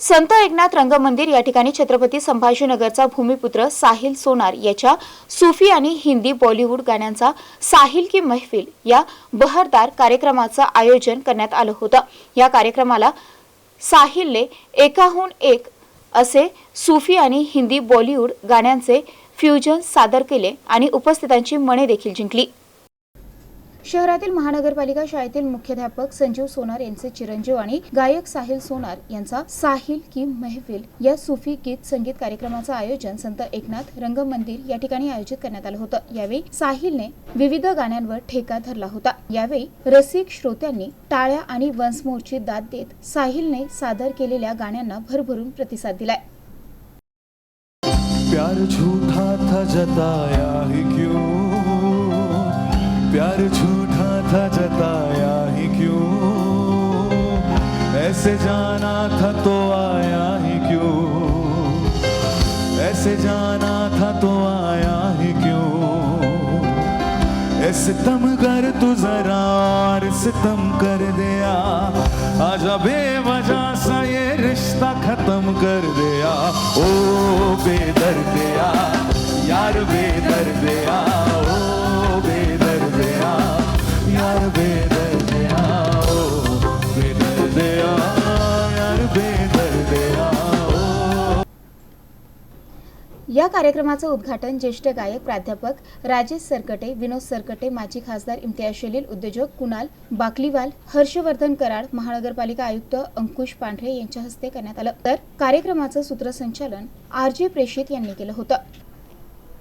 संत एकनाथ रंगमंदिर या ठिकाणी छत्रपती संभाजीनगरचा भूमिपुत्र साहिल सोनार याच्या सुफी आणि हिंदी बॉलिवूड गाण्यांचा साहिल की महफिल या बहरदार कार्यक्रमाचं आयोजन करण्यात आलं होतं. या कार्यक्रमाला साहिलने एकाहून एक असे सुफी आणि हिंदी बॉलिवूड गाण्यांचे फ्युजन सादर केले आणि उपस्थितांची मने देखील जिंकली. शहरातील महानगरपालिका शाळेतील मुख्याध्यापक संजीव सोनार यांचे चिरंजीव आणि गायक साहिल सोनार यांचा साहिल की महफिल या सुफी गीत संगीत कार्यक्रमाचं आयोजन संत एकनाथ रंगमंदिर या ठिकाणी आयोजित करण्यात आलं होतं. यावेळी साहिलने विविध गाण्यांवर ठेका धरला होता. यावेळी रसिक श्रोत्यांनी टाळ्या आणि वंसमोरची दाद देत साहिलने सादर केलेल्या गाण्यांना भरभरून प्रतिसाद दिलाय. प्यार झूठा था जताया ही क्यों? प्यार झूठा था, जताया ही क्यों? ऐसे जाना था तो आया ही क्यों? ऐसे जाना था तो आया ही क्यों? ऐसे तम कर तू जरा और सितम कर दिया। आजा बेवजह सा ये रिश्ता खत्म कर दिया। ओ बेदर्दिया यार बेदर्दिया या कार्यक्रमाचं उद्घाटन ज्येष्ठ गायक प्राध्यापक राजेश सरकटे विनोद सरकटे माजी खासदार इम्तियाज शलील उद्योजक कुणाल बाकलीवाल हर्षवर्धन कराड महानगरपालिका आयुक्त अंकुश पांढरे यांच्या हस्ते करण्यात आलं. तर कार्यक्रमाचं सूत्रसंचालन आर जे प्रेषित यांनी केलं होतं.